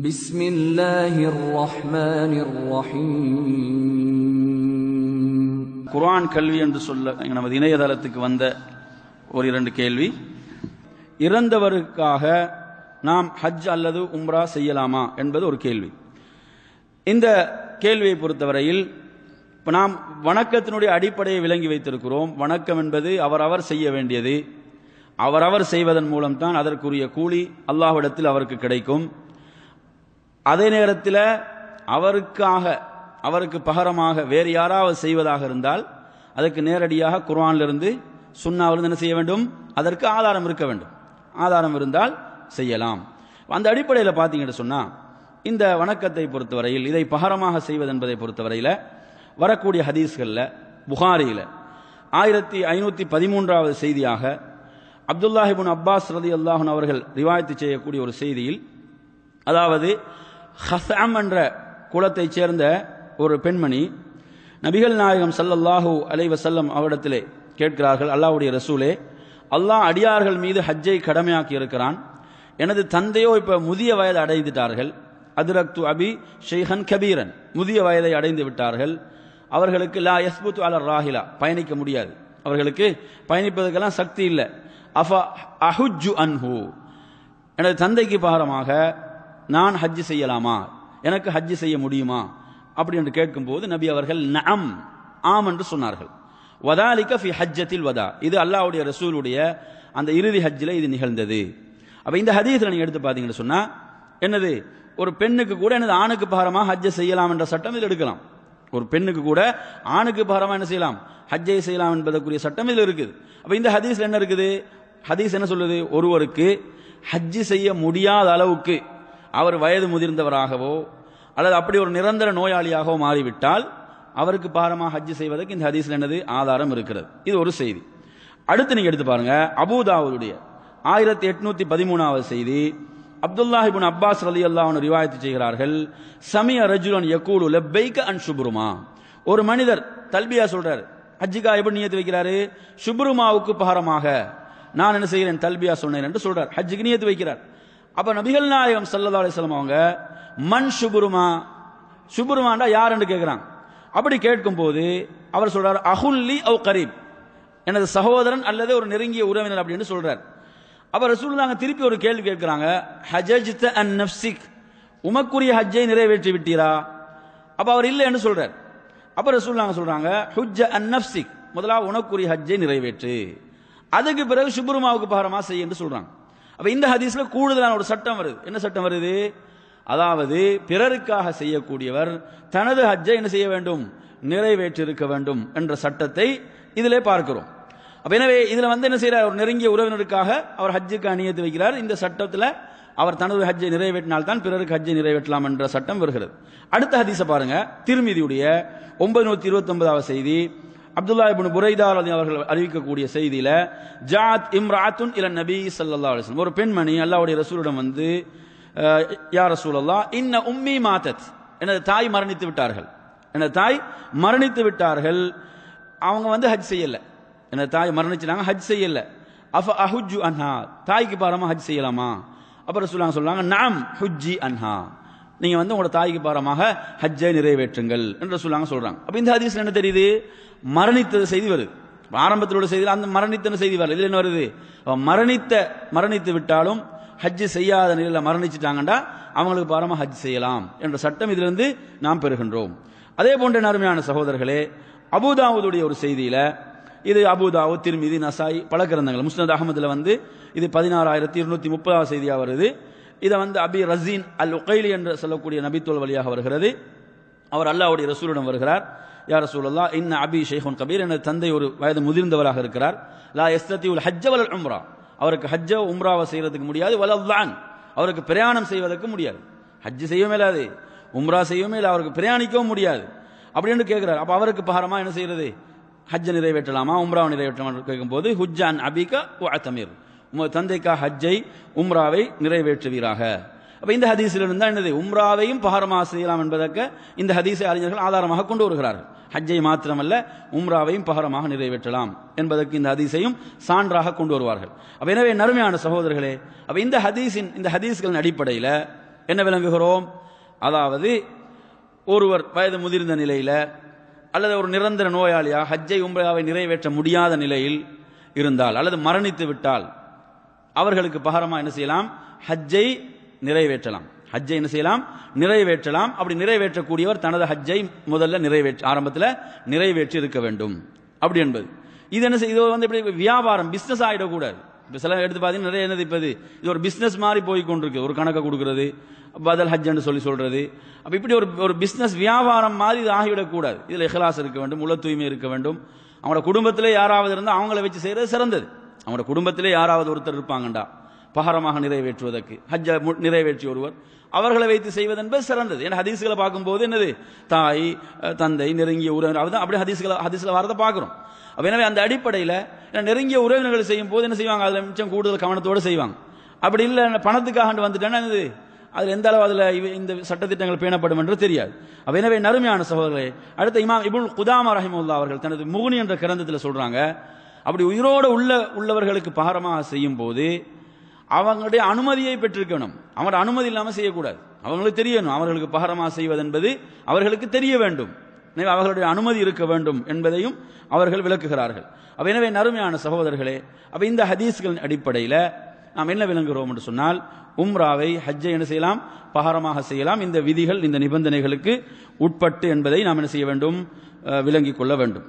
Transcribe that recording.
بسم الله الرحمن الرحيم குர்ஆன் கல்வி என்று சொல்ல நமது இணையதளத்துக்கு வந்த ஒரு இரண்டு கேள்வி இறந்தவருக்காக நாம் ஹஜ் அல்லது உம்ரா செய்யலாமா என்பது ஒரு கேள்வி இந்த கேள்வியை பொறுத்தவரையில் இப்ப நாம் வணக்கத்தினுடைய அடிப்படையை விளங்கி வைத்திருக்கிறோம் வணக்கம் என்பது அவரவர் செய்ய வேண்டியது அவரவர் செய்வதன் மூலம்தான் அதற்குரிய கூலி அல்லாஹ்விடத்தில் அவருக்கு கிடைக்கும் அதே நேரத்தில் அவருக்காக அவருக்கு பகரமாக வேறு யாராவது செய்வதாக இருந்தால் அதற்கு நேரடியாக குர்ஆனிலிருந்து சுண்ணாவிலிருந்து என்ன செய்ய வேண்டும்? அதற்கு ஆதாரம் இருக்க வேண்டும். ஆதாரம் இருந்தால் செய்யலாம். அந்த அடிப்படையில் பார்த்தீங்கன்னு சொன்னா இந்த வணக்கத்தை பொறுத்தவரையில் இதை பகரமாக செய்வது என்பதை பொறுத்தவரையில் வரக்கூடிய ஹதீஸ்களில் புகாரியில் ஆயிரத்தி ஐநூற்றி பதிமூன்றாவது செய்தியாக அப்துல்லாஹிபுன் அப்பாஸ் ரதி அல்லாஹன் அவர்கள் ரிவாயத்து செய்யக்கூடிய ஒரு செய்தியில் அதாவது ஹசாம் என்ற குலத்தைச் சேர்ந்த ஒரு பெண்மணி நபிகள் நாயகம் ஸல்லல்லாஹு அலைவசல்லம் அவரிடத்திலே கேட்கிறார்கள் அல்லாஹுடைய ரசூலே அல்லாஹ் அடியார்கள் மீது ஹஜ்ஜை கடமையாக்கி இருக்கிறான். எனது தந்தையோ இப்போ முதிய வயது அடைந்துட்டார்கள் அதிரக்து அபி ஷெய்ஹன் கபீரன். முதிய வயதை அடைந்து விட்டார்கள். அவர்களுக்கு லா யஸ்புத் அலர் ராஹிலா பயணிக்க முடியாது. அவர்களுக்கு பயணிப்பதற்கெல்லாம் சக்தி இல்லை. அஃப அஹுஜ்ஜு அன்ஹு. எனது தந்தைக்கு பாரமாக நான் ஹஜ் செய்யலாமா? எனக்கு ஹஜ் செய்ய முடியுமா? அப்படி என்று கேட்கும்போது நபி அவர்கள் நம் ஆம் என்று சொன்னார்கள். வதாலிக ஃபி ஹஜ்ஜத்தில் வதா. இது அல்லாஹ்வுடைய ரசூலுடைய அந்த இறுதி ஹஜ்ஜில் இது நிகழ்ந்தது. அப்போ இந்த ஹதீஸில் நீங்கள் எடுத்து பார்த்தீங்கன்னு சொன்னால் என்னது? ஒரு பெண்ணுக்கு கூட எனது ஆணுக்கு பகரமாக ஹஜ்ஜை செய்யலாம் என்ற சட்டம் இதில் எடுக்கலாம். ஒரு பெண்ணுக்கு கூட ஆணுக்கு பகரமாக என்ன செய்யலாம்? ஹஜ்ஜை செய்யலாம் என்பதற்குரிய சட்டம் இதில் இருக்குது. அப்போ இந்த ஹதீஸ்ல என்ன இருக்குது? ஹதீஸ் என்ன சொல்லுது? ஒருவருக்கு ஹஜ்ஜி செய்ய முடியாத அளவுக்கு அவர் வயது முதிர்ந்தவராகவோ அல்லது அப்படி ஒரு நிரந்தர நோயாளியாகவோ மாறிவிட்டால் அவருக்கு பாரமாக ஹஜ்ஜி செய்வதற்கு இந்த ஹதீஸ்ல என்னது? ஆதாரம் இருக்கிறது. இது ஒரு செய்தி. அடுத்து நீங்க எடுத்து பாருங்க. அபுதாவுடைய ஆயிரத்தி எட்நூத்தி பதிமூணாவது செய்தி. அப்துல்லாஹிபின் அப்பாஸ் ரலி அல்லாஹ் ரிவாயத்து செய்கிறார்கள். சமிய ரஜுலன் யக்கூலு லெப்பைக்க அன் சுப்ருமா. ஒரு மனிதர் தல்பியா சொல்றார் ஹஜ்ஜிகா எப்படி நியத்து வைக்கிறாரு? சுப்ருமாவுக்கு பகரமாக நான் என்ன செய்கிறேன்? தல்பியா சொன்னேன் என்று சொல்றார். ஹஜ்ஜிக்கு நியத்து வைக்கிறார். அப்ப நபிகள் நாயகம் சல்லா அலிஸ்லாம் அவங்க மண் சுபுருமா? சுபுருமாண்டா யாருன்னு கேட்கிறாங்க அப்படி கேட்கும் போது அவர் சொல்றார் அஹுல்லி அவ் கரீப். எனது சகோதரன் அல்லது ஒரு நெருங்கிய உறவினர் அப்படின்னு சொல்றார். அப்ப ரசூல் நாங்க திருப்பி ஒரு கேள்வி கேட்கிறாங்க ஹஜஜ்த அன் நப்சிக் உமக்குரிய ஹஜ்ஜை நிறைவேற்றி விட்டீரா? அப்ப அவர் இல்லை என்று சொல்றார். அப்ப ரசூல் நாங்க சொல்றாங்க ஹுஜ்ஜ அன் நப்சிக் முதலாவது உனக்குரிய ஹஜ்ஜை நிறைவேற்று. அதுக்கு பிறகு சுப்ருமாவுக்கு பகரமா செய் என்று சொல்றாங்க. அப்ப இந்த ஹதீஸ்ல கூடுதலான ஒரு சட்டம் வருது. என்ன சட்டம் வருது? அதாவது பிறருக்காக செய்யக்கூடியவர் தனது ஹஜ்ஜை என்ன செய்ய வேண்டும்? நிறைவேற்றிருக்க வேண்டும் என்ற சட்டத்தை இதிலே பார்க்கிறோம். அப்ப எனவே இதுல வந்து என்ன செய்யறார் ஒரு நெருங்கிய உறவினருக்காக அவர் ஹஜ்ஜுக்கு அணியத்து வைக்கிறார். இந்த சட்டத்தில் அவர் தனது ஹஜ்ஜை நிறைவேற்றினால் தான் பிறருக்கு ஹஜ்ஜை நிறைவேற்றலாம் என்ற சட்டம் வருகிறது. அடுத்த ஹதீஸை பாருங்க. திருமதியுடைய ஒன்பது நூத்தி இருபத்தி ஒன்பதாவது செய்தி. அப்துல்லா இபின் புரைதார் அவர்கள் அறிவிக்கக்கூடிய செய்தியில ஜாத் இம்ராத்துன் இல நபி சல்லா அலைஹி ஒரு பெண்மணி அல்லாவுடைய ரசூலிடம் வந்து யா ரசூலல்லாஹ் இன்ன உம்மி மாதத் எனது தாய் மரணித்து விட்டார்கள். எனது தாய் மரணித்து விட்டார்கள். அவங்க வந்து ஹஜ் செய்யல. எனது தாய் மரணிச்சிட்டாங்க ஹஜ் செய்யல. அஃப அஹுஜு அன்ஹா. தாய்க்கு பாரமா ஹஜ் செய்யலாமா? அப்புறம் சொல்லுவாங்க சொல்லுவாங்க நாம் ஹுஜ்ஜி அன்ஹா. நீங்க வந்து உங்களோட தாய்க்கு பாரமாக ஹஜ்ஜை நிறைவேற்றுங்கள் என்று சொல்லாங்க சொல்றாங்க. அப்ப இந்த ஹதீஸ் என்ன தெரியுது? மரணித்தது செய்தி வருது. ஆரம்பத்தில் உள்ள செய்தியில் அந்த மரணித்த செய்தி வருது இதுல என்ன வருது? மரணித்த மரணித்து விட்டாலும் ஹஜ் செய்யாத நிலையில் மரணிச்சிட்டாங்கண்டா அவங்களுக்கு பாரமாக ஹஜ் செய்யலாம் என்ற சட்டம் இதிலிருந்து நாம் பெறுகின்றோம். அதே போன்ற நறுமையான சகோதரர்களே அபுதாவுடைய ஒரு செய்தியில இது அபுதாவு திருமிதி நசாய் பல கிரந்தங்கள். முஸ்னத் அகமதுல வந்து இது பதினாறாயிரத்தி இருநூத்தி முப்பதாவது செய்தியாக வருது. இதை வந்து அபி ரசீன் அல் உகைலி என்று சொல்லக்கூடிய நபித்தோல் வழியாக வருகிறது. அவர் அல்லாவுடைய ரசூலிடம் வருகிறார். யார் ரசூலல்லா இன்ன அபி ஷேഖുன் கபீர் எனது தந்தை ஒரு வயது முதிர்ந்தவராக இருக்கிறார். லா எஸ்தி உல் ஹஜ்ஜ உம்ரா அவருக்கு ஹஜ்ஜ உம்ராவை செய்யறதுக்கு முடியாது. வலல்லான் அவருக்கு பிரயாணம் செய்வதற்கு முடியாது. ஹஜ் செய்யவே இல்லாது உம்ரா செய்யவே இல்லை அவருக்கு பிரயாணிக்கவும் முடியாது. அப்படின்னு கேட்கிறார். அப்போ அவருக்கு பகரமாக என்ன செய்யறது? ஹஜ்ஜை நிறைவேற்றலாமா? உம்ராவை நிறைவேற்றலாமா கேட்கும்போது ஹுஜ்ஜான் அபிகா அத்தமீர் உமது தந்தைக்கா ஹஜ்ஜை உம்ராவை நிறைவேற்றுவீராக. அப்போ இந்த ஹதீஸில் இருந்தால் என்னது? உம்ராவையும் பகரமாக செய்யலாம் என்பதற்கு இந்த ஹதீஸை அறிஞர்கள் ஆதாரமாக கொண்டு வருகிறார்கள். ஹஜ்ஜை மாத்திரமல்ல உம்ராவையும் பகரமாக நிறைவேற்றலாம் என்பதற்கு இந்த ஹதீஸையும் சான்றாக கொண்டு வருவார்கள். அப்போ எனவே நறுமையான சகோதரர்களே அப்போ இந்த ஹதீஸின் இந்த ஹதீஸ்களின் அடிப்படையில் என்ன விளங்குகிறோம்? அதாவது ஒருவர் வயது முதிர்ந்த நிலையில் அல்லது ஒரு நிரந்தர நோயாளியாக ஹஜ்ஜை உம்ராவை நிறைவேற்ற முடியாத நிலையில் இருந்தால் அல்லது மரணித்து விட்டால் அவர்களுக்கு பகரமா என்ன செய்யலாம்? ஹஜ்ஜை நிறைவேற்றலாம். ஹஜ்ஜை என்ன செய்யலாம்? நிறைவேற்றலாம். அப்படி நிறைவேற்றக்கூடியவர் தனது ஹஜ்ஜை முதல்ல நிறைவேற்ற ஆரம்பத்தில் நிறைவேற்றி இருக்க வேண்டும். அப்படி என்பது. இது என்ன செய்ய- இது வந்து இப்படி வியாபாரம் பிஸ்னஸ் ஆகிடக்கூடாது இப்போ சில எடுத்து பார்த்தீங்கன்னா நிறைய என்னது இப்போ இது? இது ஒரு பிஸ்னஸ் மாதிரி போய் கொண்டிருக்கு. ஒரு கணக்கை கொடுக்கறது பதில் ஹஜ்ஜன்னு சொல்லி சொல்றது. அப்போ இப்படி ஒரு ஒரு பிஸ்னஸ் வியாபாரம் மாதிரி இது ஆகிவிடக்கூடாது. இதில் இஹ்லாஸ் இருக்க வேண்டும் உள்ள தூய்மை இருக்க வேண்டும். அவங்களோட குடும்பத்தில் யாராவது இருந்தால் அவங்கள வச்சு செய்கிறது சிறந்தது. அவங்களோட குடும்பத்திலே யாராவது ஒருத்தர் இருப்பாங்கண்டா. பகரமாக நிறைவேற்றுவதற்கு. ஹஜ்ஜ மு- நிறைவேற்றி ஒருவர். அவர்களை வைத்து செய்வது என்பது சிறந்தது. ஏன்னா ஹதீஸ்களை பார்க்கும்போது என்னது? தாய் தந்தை நெருங்கிய உறவினர் அதுதான் அப்படி ஹதீஸ்களை ஹதீஸ்ல வரதை பார்க்குறோம். அப்போ எனவே அந்த அடிப்படையில் நெருங்கிய உறவினர்கள் செய்யும் போது என்ன செய்வாங்க? அதில் மிச்சம் கூடுதல் கவனத்தோடு செய்வாங்க. அப்படி இல்லை பணத்துக்காக வந்துட்டேன்னா என்னது? அதில் எந்த அளவு அதில் இந்த சட்டத்திட்டங்கள் பேணப்படும் என்று தெரியாது. அப்போ எனவே நறுமையான சகோதரர்களே அடுத்த இமாம் இபுல் குதாமா ரஹிமுல்லா அவர்கள் தனது முகுனி என்ற கிரந்தத்தில் சொல்கிறாங்க அப்படி உயிரோடு உள்ள உள்ளவர்களுக்கு பாரமாக செய்யும் போது அவங்களுடைய அனுமதியை பெற்றிருக்கணும். அவங்களோட அனுமதி இல்லாமல் செய்யக்கூடாது. அவங்களுக்கு தெரியணும். அவர்களுக்கு பகரமாக செய்வதென்பது அவர்களுக்கு தெரிய வேண்டும். எனவே அவர்களுடைய அனுமதி இருக்க வேண்டும் என்பதையும் அவர்கள் விளக்குகிறார்கள். அப்போ எனவே நறுமையான சகோதரர்களே அப்போ இந்த ஹதீஸ்களின் அடிப்படையில் நாம் என்ன விளங்குகிறோம் என்று சொன்னால் உம்ராவை ஹஜ்ஜை என்ன செய்யலாம்? பகரமாக செய்யலாம். இந்த விதிகள் இந்த நிபந்தனைகளுக்கு உட்பட்டு என்பதை நாம் என்ன செய்ய வேண்டும்? விளங்கிக் கொள்ள வேண்டும்.